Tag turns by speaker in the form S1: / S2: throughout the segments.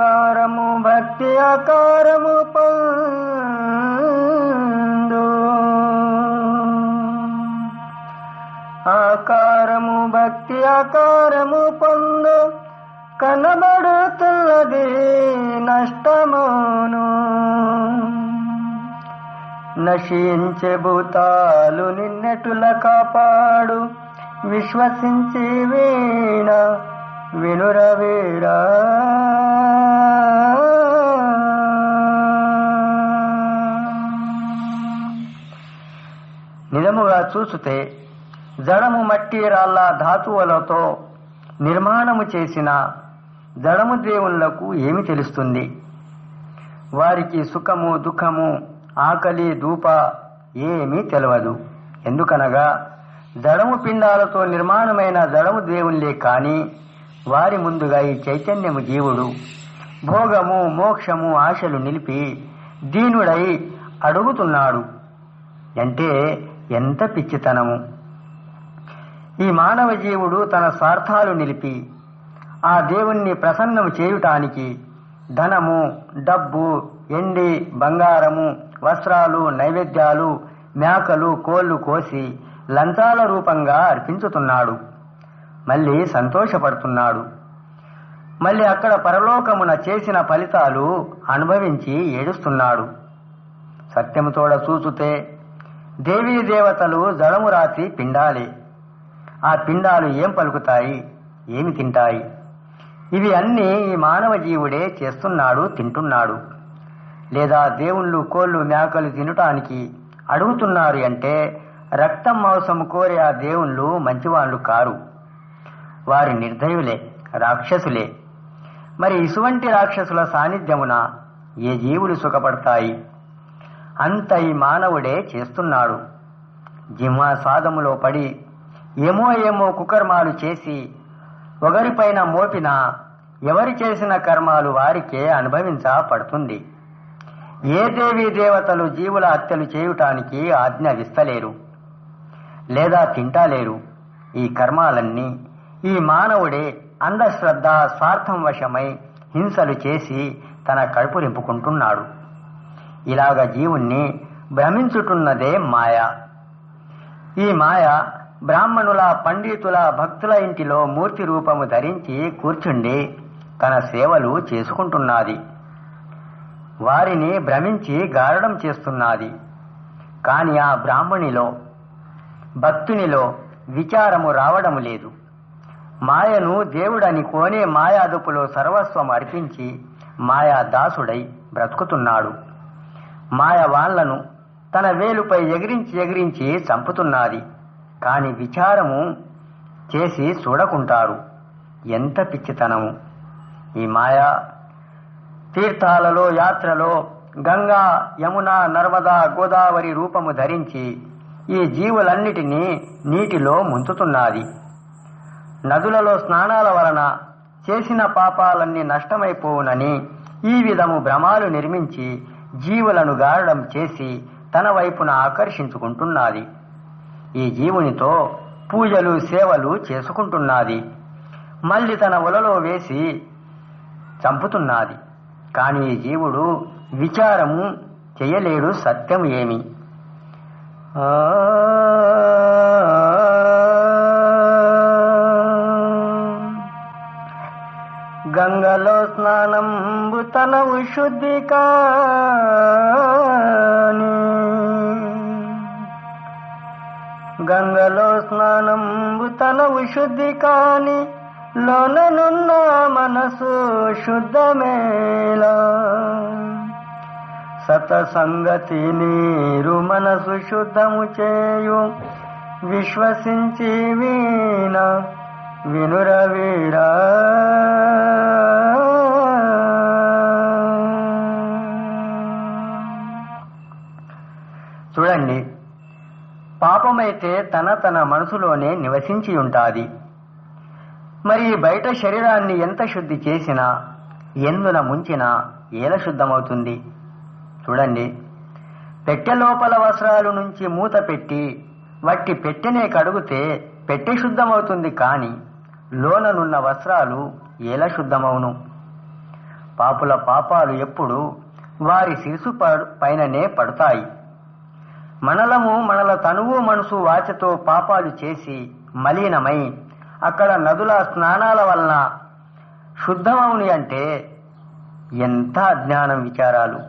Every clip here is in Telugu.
S1: ఆకారము భక్తి ఆకారము పందు. ఆకారము భక్తి ఆకారము పొందు. కనబడుతున్నది నష్టమును. నశించే భూతాలు నిన్నెటుల కాపాడు. విశ్వసించి వీణ వినురవీరా. నిజముగా చూసుతే జడము మట్టి రాళ్ళ ధాతువులతో నిర్మాణము చేసిన జడము దేవుళ్ళకు ఏమి తెలుస్తుంది? వారికి సుఖము దుఃఖము ఆకలి దూప ఏమీ తెలియదు ఎందుకనగా జడము పిండాలతో నిర్మాణమైన జడము దేవుళ్ళే కానీ వారి ముందుగా ఈ చైతన్యము జీవుడు. భోగము మోక్షము ఆశలు నిలిపి దీనుడై అడుగుతున్నాడు. అంటే ఎంత పిచ్చితనము. ఈ మానవ జీవుడు తన స్వార్థాలు నిలిపి ఆ దేవుణ్ణి ప్రసన్నము చేయుటానికి ధనము డబ్బు ఎండి బంగారము వస్త్రాలు నైవేద్యాలు మేకలు కోళ్ళు కోసి లంచాల రూపంగా అర్పించుతున్నాడు. మళ్ళీ సంతోషపడుతున్నాడు. మళ్ళీ అక్కడ పరలోకమున చేసిన ఫలితాలు అనుభవించి ఏడుస్తున్నాడు. సత్యముతోడ చూచుతే దేవీ దేవతలు జడము రాసి పిండాలి. ఆ పిండాలు ఏం పలుకుతాయి? ఏమి తింటాయి? ఇవి అన్నీ ఈ మానవ జీవుడే చేస్తున్నాడు తింటున్నాడు. లేదా దేవుళ్ళు కోళ్ళు మేకలు తినటానికి అడుగుతున్నారు అంటే రక్తం మాంసం కోరే ఆ దేవుళ్ళు మంచివాళ్ళు కారు. వారి నిర్దయులే రాక్షసులే. మరి ఇసువంటి రాక్షసుల సాన్నిధ్యమున ఏ జీవులు సుఖపడతాయి? అంత ఈ మానవుడే చేస్తున్నాడు. జిమ్మ సాదములో పడి ఏమో ఏమో కుకర్మాలు చేసి ఒకరిపైన మోపిన ఎవరి చేసిన కర్మాలు వారికే అనుభవించబడుతుంది. ఏ దేవీ దేవతలు జీవుల హత్యలు చేయటానికి ఆజ్ఞ విస్తలేరు లేదా తింటాలేరు ఈ కర్మాలన్నీ. ఈ మానవుడే అంధశ్రద్ధ స్వార్థం వశమై హింసలు చేసి తన కడుపు నింపుకుంటున్నాడు. ఇలాగ జీవుణ్ణి భ్రమించుటున్నదే మాయ. ఈ మాయ బ్రాహ్మణుల పండితుల భక్తుల ఇంటిలో మూర్తి రూపము ధరించి కూర్చుండి తన సేవలు చేసుకుంటున్నది. వారిని భ్రమించి గారడం చేస్తున్నది. కాని ఆ బ్రాహ్మణిలో భక్తునిలో విచారము రావడం లేదు. మాయను దేవుడని కోనే మాయాదుపులో సర్వస్వం అర్పించి మాయా దాసుడై బ్రతుకుతున్నాడు. మాయవాన్లను తన వేలుపై ఎగిరించి ఎగిరించి చంపుతున్నది. కాని విచారము చేసి చూడకుంటారు. ఎంత పిచ్చితనము! ఈ మాయా తీర్థాలలో యాత్రలో గంగా యమున నర్మదా గోదావరి రూపము ధరించి ఈ జీవులన్నిటినీ నీటిలో ముంచుతున్నది. నదులలో స్నానాల వలన చేసిన పాపాలన్నీ నష్టమైపోవునని ఈ విధము భ్రమాలు నిర్మించి జీవులను గారడం చేసి తన వైపున ఆకర్షించుకుంటున్నది. ఈ జీవునితో పూజలు సేవలు చేసుకుంటున్నది. మళ్ళీ తన ఉలలో వేసి చంపుతున్నది. కానీ ఈ జీవుడు విచారము చేయలేడు సత్యం ఏమి. ఆ గంగలో స్నానంబు తనవు శుద్ధి కాని. గంగలో స్నానంబు తనవు శుద్ధి కాని లోననున్న మనసు శుద్ధమేలా. సతసంగతి నీరు మనసు శుద్ధము చేయు విశ్వసించి వీణ వినురవీడా చూడండి పాపమైతే తన తన మనసులోనే నివసించి ఉంటాది. మరి బయట శరీరాన్ని ఎంత శుద్ధి చేసినా ఎందున ముంచినా ఏల శుద్ధమవుతుంది? చూడండి పెట్టె లోపల వస్త్రాలు నుంచి మూత పెట్టి వట్టి పెట్టెనే కడుగుతే పెట్టె శుద్ధమవుతుంది కానీ లోననున్న వస్త్రాలు ఎలా శుద్ధమవును పాపుల పాపాలు ఎప్పుడు వారి శిరసు ప- పైననే పడతాయి. మనలము మనల తనువు మనసు వాచతో పాపాలు చేసి మలీనమై అక్కడ నదుల స్నానాల వలన శుద్ధమవుని అంటే ఎంత అజ్ఞానం విచారాలు.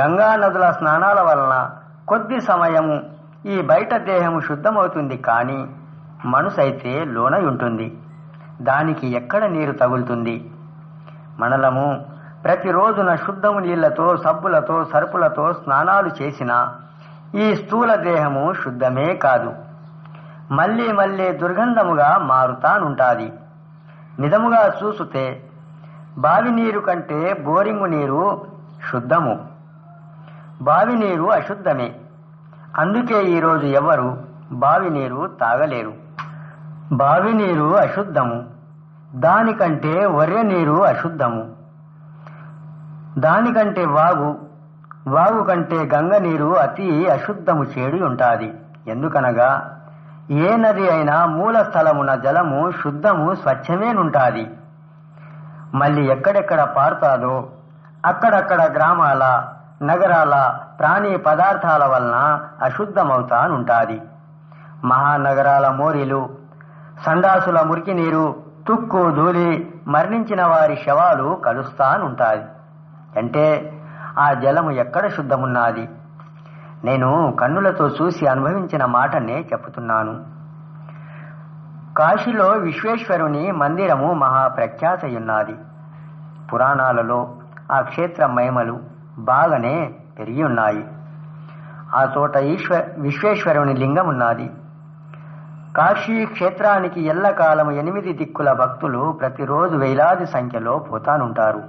S1: గంగా నదుల స్నానాల వలన కొద్ది సమయము ఈ బయట దేహము శుద్ధమవుతుంది కానీ మనసైతే లోనై ఉంటుంది దానికి ఎక్కడ నీరు తగులుతుంది? మనలము ప్రతిరోజున శుద్ధము నీళ్ళతో సబ్బులతో సరుపులతో స్నానాలు చేసినా ఈ స్థూల దేహము శుద్ధమే కాదు. మళ్ళీ మళ్ళీ దుర్గంధముగా మారుతానుంటాది. నిజముగా చూసుతే బావి నీరు కంటే బోరింగు నీరు శుద్ధము. బావి నీరు అశుద్ధమే. అందుకే ఈరోజు ఎవరు బావి నీరు తాగలేరు. బావి నీరు అశుద్ధము. దానికంటే వర్య నీరు అశుద్ధము. దానికంటే వాగు వాగు కంటే గంగ నీరు అతి అశుద్ధము చేడి ఉంటాది. ఎందుకనగా ఏ నది అయినా మూల స్థలమున జలము శుద్ధము స్వచ్ఛమేనుంటాది మళ్ళీ ఎక్కడెక్కడ పారుతాదో అక్కడక్కడ గ్రామాల నగరాల ప్రాణి పదార్థాల వలన అశుద్ధమవుతానుంటాది. మహానగరాల మోరీలు సండాసుల మురికి నీరు తుక్కు ధూళి మరణించిన వారి శవాలు కలుస్తానుంటాయి. అంటే ఆ జలము ఎక్కడ శుద్ధమున్నది? నేను కన్నులతో చూసి అనుభవించిన మాటనే చెప్తున్నాను కాశీలో విశ్వేశ్వరుని మందిరము మహాప్రఖ్యాతయున్నది. పురాణాలలో ఆ క్షేత్ర మహిమలు బాగానే పెరిగి ఉన్నాయి ఆ చోట ఈశ్వ విశ్వేశ్వరుని లింగం ఉన్నది కాశీ క్షేత్రానికి ఎల్లకాలం ఎనిమిది దిక్కుల భక్తులు ప్రతిరోజు వేలాది సంఖ్యలో పోతానుంటారు.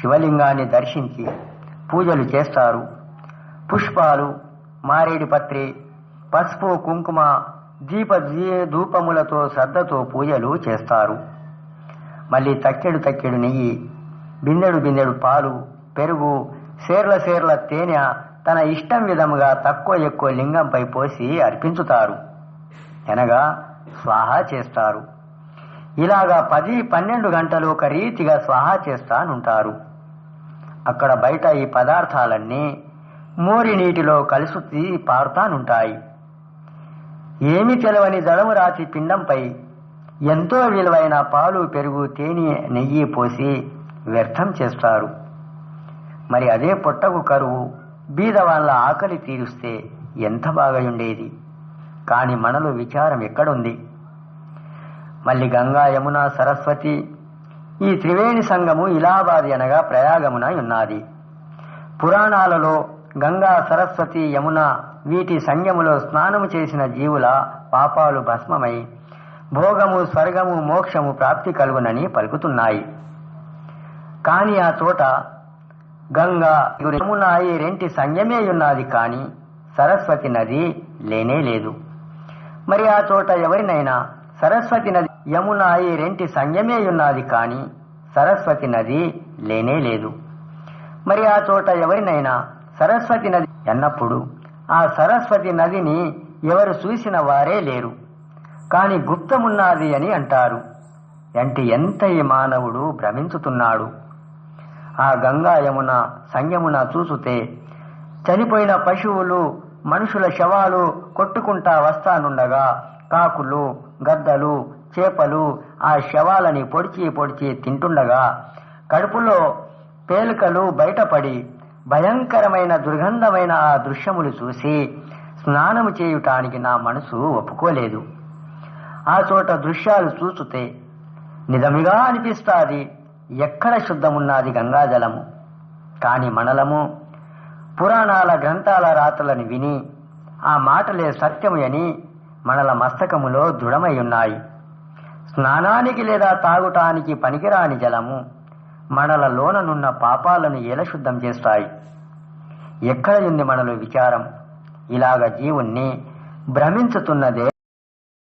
S1: శివలింగాన్ని దర్శించి పూజలు చేస్తారు. పుష్పాలు మారేడిపత్రి పసుపు కుంకుమ దీప ధూపములతో శ్రద్ధతో పూజలు చేస్తారు. మళ్ళీ తక్కెడు తక్కెడు నెయ్యి బిందెడు బిందెడు పాలు పెరుగు సేర్ల సేర్ల తేనె తన ఇష్టం విధముగా తక్కువ ఎక్కువ లింగంపై పోసి అర్పించుతారు. అనగా స్వాహా చేస్తారు. ఇలాగా పది పన్నెండు గంటలు ఒక రీతిగా స్వాహ చేస్తానుంటారు. అక్కడ బయట ఈ పదార్థాలన్నీ మోరి నీటిలో కలుసుతి పారుతానుంటాయి. ఏమి తెలవని దళము రాతి పిండంపై ఎంతో విలువైన పాలు పెరుగు తేనె నెయ్యి పోసి వ్యర్థం చేస్తారు. మరి అదే పొట్టకు కరువు బీద వాళ్ళ ఆకలి తీరుస్తే ఎంత బాగా ఉండేది కాని మనలో విచారం ఎక్కడుంది? మళ్ళీ గంగా యమున సరస్వతి ఈ త్రివేణి సంగము ఇలాబాది అనగా ప్రయాగమున ఉన్నది. పురాణాలలో గంగా సరస్వతి యమున వీటి సంగములో స్నానము చేసిన జీవుల పాపాలు భస్మమై భోగము స్వర్గము మోక్షము ప్రాప్తి కలుగునని పలుకుతున్నాయి. కాని ఆ చోట గంగా యమున ఈ రెంటి సంగమే ఉన్నది కాని సరస్వతి నది లేనే లేదు. మరి ఆ చోట ఎవరినైనా సరస్వతి నది యమున ఈ రెంటి సంయమే ఉన్నది కాని సరస్వతి నది లేనే లేదు. మరి ఆ చోట ఎవరినైనా సరస్వతి నది అన్నప్పుడు ఆ సరస్వతి నదిని ఎవరు చూసిన వారే లేరు. కాని గుప్తమున్నది అని అంటారు. అంటే ఎంత ఈ మానవుడు భ్రమించుతున్నాడు. ఆ గంగా యమున సంయమున చూసుతే చనిపోయిన పశువులు మనుషుల శవాలు కొట్టుకుంటా వస్తానుండగా కాకులు గద్దలు చేపలు ఆ శవాలని పొడిచి పొడిచి తింటుండగా కడుపులో పేలికలు బయటపడి భయంకరమైన దుర్గంధమైన ఆ దృశ్యములు చూసి స్నానము చేయుటానికి నా మనసు ఒప్పుకోలేదు. ఆ చోట దృశ్యాలు చూచుతే నిజమిగా అనిపిస్తాది ఎక్కడ శుద్ధమున్నది గంగాజలము. కాని మనలము పురాణాల గ్రంథాల రాతలను విని ఆ మాటలే సత్యమయని అని మనల మస్తకములో దృఢమై ఉన్నాయి స్నానానికి లేదా తాగుటానికి పనికిరాని జలము మనల లోననున్న పాపాలను ఎలా శుద్ధం చేస్తాయి. ఎక్కడ ఉంది మనలో విచారం? ఇలాగ జీవుణ్ణి భ్రమించుతున్నదే